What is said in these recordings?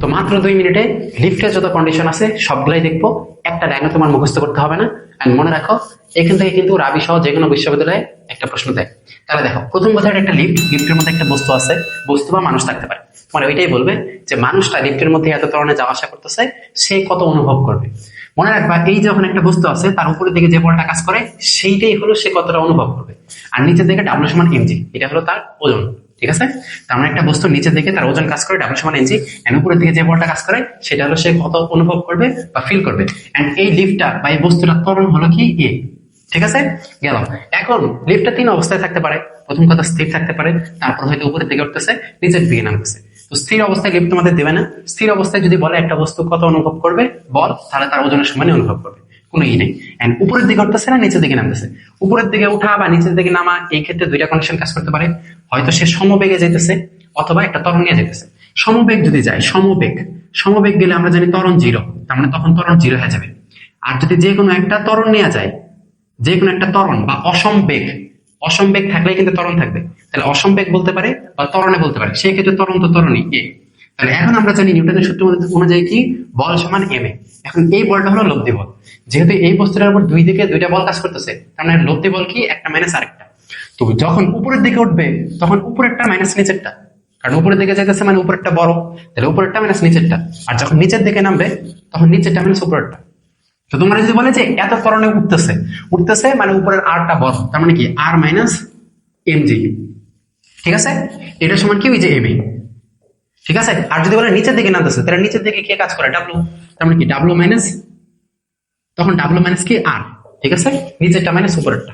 তো মাত্র দুই মিনিটে লিফটের যত কন্ডিশন আছে, সবগুলাই দেখব। একটা ডায়নো তোমার মুখস্থ করতে হবে না। আর মনে রাখো, এখান থেকে কিন্তু রাবি সহ যে কোনো বিশ্ববিদ্যালয়ে একটা প্রশ্ন দেয়। তাহলে দেখো, প্রথম কথা একটা লিফট লিফটের মধ্যে একটা বস্তু আছে। বস্তু বা মানুষ থাকতে পারে। মানে ওইটাই বলবে যে মানুষটা লিফটের মধ্যে এত ধরনের যাওয়া আসা করতেছে, সে কত অনুভব করবে। মনে রাখবা, এই যখন একটা বস্তু আছে, তার উপরের দিকে যে বলটা কাজ করে, সেইটাই হলো সে কতটা অনুভব করবে। আর নিচের দিকে ডাব্লু সমান এমজি এটা হলো তার ওজন। ঠিক আছে? তার মানে একটা বস্তু নিচের দিকে তার ওজন কাজ করে ডাব্লু সমান এমজি এন্ড উপরের দিকে যে বলটা কাজ করে, সেটা হলো সে কত অনুভব করবে বা ফিল করবে। এন্ড এই লিফটটা বা এই বস্তুটার ত্বরণ হলো কি? এ। ঠিক আছে? গেল। এখন লিফটটা তিন অবস্থায় থাকতে পারে। প্রথম কথা স্থির থাকতে পারে, তারপর হয়তো উপরের দিকে উঠতেছে, নিচের দিকে নামতেছে। তো স্থির অবস্থায় লিফট তোমাদের দেবে না। স্থির অবস্থায় যদি বলে একটা বস্তু কত অনুভব করবে? বল, তাহলে তার ওজনের সমানে অনুভব করবে। কোনো ই নেই। এন্ড উপরের দিকে উঠতেছে না, নিচের দিকে নামতেছে। উপরের দিকে উঠা বা নিচের দিকে নামা, এই ক্ষেত্রে দুইটা কন্ডিশন কাজ করতে পারে। হয়তো সে সমবেগে যেতেছে অথবা একটা তরঙ্গে যেতেছে সমবেগ যদি যায়, সমবেগ। সমবেগ গেলে আমরা জানি ত্বরণ জিরো তার মানে তখন তরণ জিরো হয়ে যাবে। আর যদি যে কোনো একটা তরণ নেওয়া যায়, যে কোনো একটা তরণ বা অসম্বেগ অসম্বেগ থাকলে কিন্তু তরণ থাকবে। তাহলে অসম্বেগ বলতে পারে বা তরণে বলতে পারে। সেই ক্ষেত্রে ত্বরণ তো ত্বরণই, এ। তাহলে এখন আমরা জানি নিউটনের সূত্র অনুযায়ী কি? বল সমান এম এ এখন এই বলটা হলো লব্ধি বল। যেহেতু এই বস্তুটার উপর দুই দিকে দুইটা বল কাজ করতেছে, তার মানে লব্ধি বল কি? একটা মাইনাস আরেকটা। তো যখন উপরের দিকে উঠবে, তখন উপরেরটা মাইনাস নিচেরটা। কারণ উপরের দিকে যাইতেছে মানে উপরেরটা বড়। তাহলে উপরেরটা মাইনাস নিচেরটা। আর যখন নিচের দিকে নামবে, তখন নিচেরটা মাইনাস উপরেরটা। তো তোমরা যদি বলে যে এত ত্বরণে উঠতেছে উঠতেছে মানে উপরের আরটা বড়, তার মানে কি? আর মাইনাস এম জি ঠিক আছে? এটা সমান কি? ওই যে এম ঠিক আছে? আর যদি বলে নিচের দিকে নামতেছে, তাহলে নিচের দিকে কে কাজ করে? ডাব্লু তার মানে কি ডাব্লু মাইনাস তখন ডাব্লু মাইনাস কি? আর ঠিক আছে? নিচেরটা মাইনাস উপরেরটা।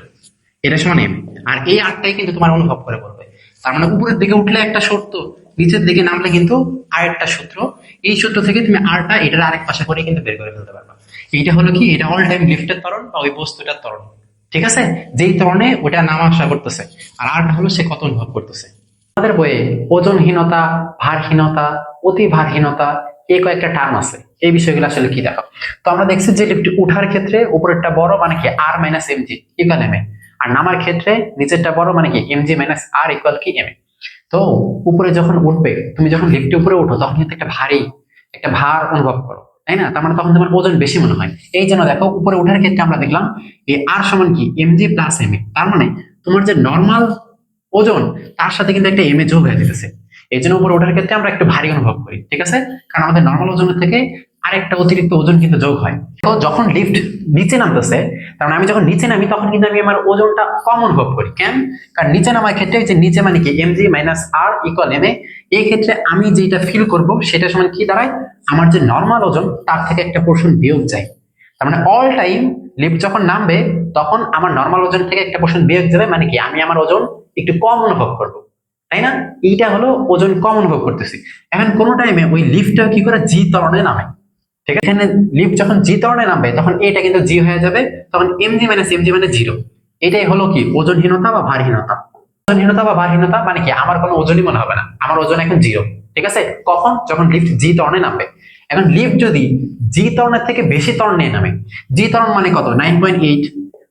এটা সমান এম আর এই আরটাই কিন্তু তোমার অনুভব করে বলবে। তার মানে উপরের দিকে উঠলে একটা শর্ত নিচের দিকে নামলে কিন্তু আরেকটা সূত্র। এই সূত্র থেকে তুমি আরটা এটার আরেক পাশে করে কিন্তু বের করে ফেলতে পারবা। এইটা হলো কি? এটা অল টাইম লিফটের তরণ বা ওই বস্তুটার তরণ ঠিক আছে? যেই তরণে ওটা নামা আসা করতেছে। আর আরটা হলো সে কত অনুভব করতেছে। আমাদের বইয়ে ওজনহীনতা, ভারহীনতা অতি ভারহীনতা এই কয়েকটা টার্ম আছে। এই বিষয়গুলো আসলে কি দেখো? তো আমরা দেখছি যে লিফট উঠার ক্ষেত্রে উপরেরটা বড় মানে কি R minus M G equal M A আর নামার ক্ষেত্রে নিচেরটা বড় মানে কি M G minus R equal কি এম তো উপরে যখন উঠবে, তুমি যখন লিফটে উপরে উঠো, তখন কিন্তু একটা ভারী, একটা ভার অনুভব করো, তাই না? তার মানে তখন তোমার ওজন বেশি মনে হয়। এই জন্য দেখো, উপরে ওঠার ক্ষেত্রে আমরা দেখলাম এই আর সমান কি M G plus M A তার মানে তোমার যে নর্মাল ওজন, তার সাথে কিন্তু একটা এম এ যোগ হয়ে যেতেছে। এই জন্য উপরে ওঠার ক্ষেত্রে আমরা একটু ভারী অনুভব করি, ঠিক আছে? কারণ আমাদের নর্মাল ওজনের থেকে আরেকটা অতিরিক্ত ওজন কিন্তু যোগ হয়। তো যখন লিফট নিচে নামতেছে, তার মানে আমি যখন নিচে নামি, তখন কিন্তু আমি আমার ওজনটা কম অনুভব করি। কেন? কারণ নিচে নামার ক্ষেত্রে যে নিচে মানে কি M G minus R equal M A এই ক্ষেত্রে আমি যেটা ফিল করব, সেটা সমান কি দাঁড়ায়? আমার যে নর্মাল ওজন, তার থেকে একটা পোর্শন বিয়োগ যায়। তার মানে অল টাইম লিফট যখন নামবে, তখন আমার নর্মাল ওজন থেকে একটা পোর্শন বিয়োগ যাবে মানে কি, আমি আমার ওজন একটু কম অনুভব করব, তাই না? এইটা হলো ওজন কম অনুভব করতেছি। এখন কোনো টাইমে ওই লিফটটা কি করে জি তরণে নামে ঠিক আছে? লিফট যখন জি তরণে নামবে, তখন এটা কিন্তু জি হয়ে যাবে, তখন M G minus M G মানে জিরো এটাই হলো কি? ওজনহীনতা বা ভারহীনতা। ওজনহীনতা বা ভারহীনতা মানে কি? আমার কোনো ওজনই মনে হবে না। আমার ওজন এখন জিরো ঠিক আছে? কখন? যখন লিফট জি তরণে নামবে। এখন লিফট যদি জি তরণের থেকে বেশি তরণে নামে জি তরণ মানে কত? নাইন পয়েন্ট এইট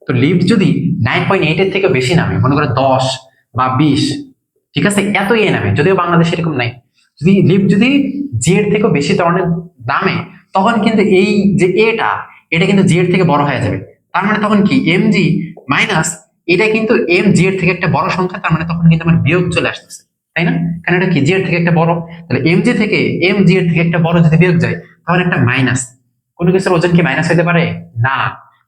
তো লিফট যদি নাইন পয়েন্ট এইটের থেকে বেশি নামে, মনে করে দশ বা বিশ, ঠিক আছে? এত ইয়ে নামে, যদিও বাংলাদেশে এরকম নাই। যদি লিফট যদি জি এর থেকেও বেশি তরণের দামে তখন কিন্তু এই যে এটা এটা কিন্তু জি এর থেকে বড় হয়ে যাবে। তার মানে তখন কি? এম জি মাইনাস এটা কিন্তু এম জি এর থেকে একটা বড় সংখ্যা, তার মানে তখন কিন্তু আমার বিয়োগ চলে আসতেছে। তাই না? কারণ এটা কি? জি এর থেকে একটা বড়। তাহলে এম জি থেকে, এম জি এর থেকে একটা বড় যদি বিয়োগ যায়, তাহলে একটা মাইনাস। কোনো কিছুর ওজন কি মাইনাস হতে পারে? না।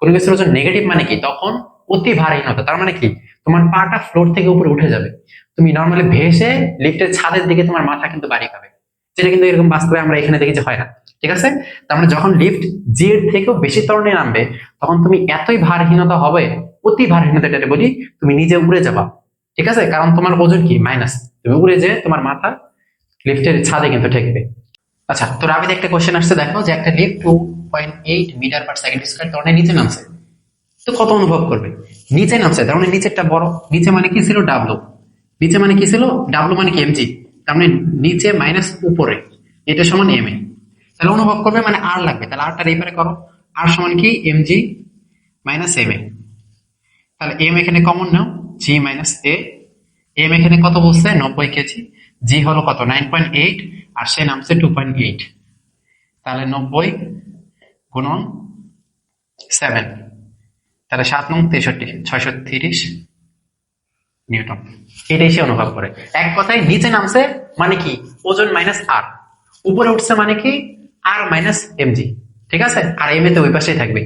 কোনো কিছুর ওজন নেগেটিভ মানে কি? তখন অতি ভারহীনতা। তার মানে কি? তোমার পাটা ফ্লোর থেকে উপরে উঠে যাবে। তুমি নর্মালি ভেসে লিফটের ছাদের দিকে তোমার মাথা কিন্তু বাড়ি খাবে যেটা কিন্তু এরকম বাস্তবে আমরা এখানে দেখি যে হয় না। ঠিক আছে? তার মানে যখন লিফট জি এর থেকেও বেশি তরণে নামবে, তখন তুমি এতই ভারহীনতা হবে, অতি ভারহীনতা এটা বলি, তুমি নিজে উড়ে যাবা। ঠিক আছে? কারণ তোমার ওজন কি? মাইনাস তুমি উড়ে যে তোমার মাথা লিফটের ছাদে কিন্তু ঠেকবে। আচ্ছা তো রাবিতে একটা কোশ্চেন আসছে, দেখো যে একটা lift two point eight metre per second square তরণে নিচে নামছে। কত অনুভব করবে? নিচে নামছে, তার মানে নিচেরটা বড়। নিচে মানে কি ছিল? ডাব্লু নিচে মানে কি ছিল? ডাব্লু মানে কি? এমজি তার মানে নিচে মাইনাস উপরে। এটা সমান এম এ তাহলে অনুভব করবে মানে আর লাগবে। তাহলে আরটা এবারে করো। আর সমান কি? M G minus M A তাহলে এম এখানে কমন নাও জি মাইনাস এ এম এখানে কত বলছে? নব্বই কেজি জি হলো কত? নাইন পয়েন্ট এইট আর সে নামছে টু পয়েন্ট এইট তাহলে নব্বই গুণন সেভেন তাহলে সাত নং তেষট্টি ছয়শো তিরিশ নিউটন। এটাই সে অনুভব করে। এক কথায় নিচে নামছে মানে কি? ওজন মাইনাস আর উপরে উঠছে মানে কি? আর মাইনাস এমজি ঠিক আছে? আর এম এ তো ওই পাশেই থাকবে।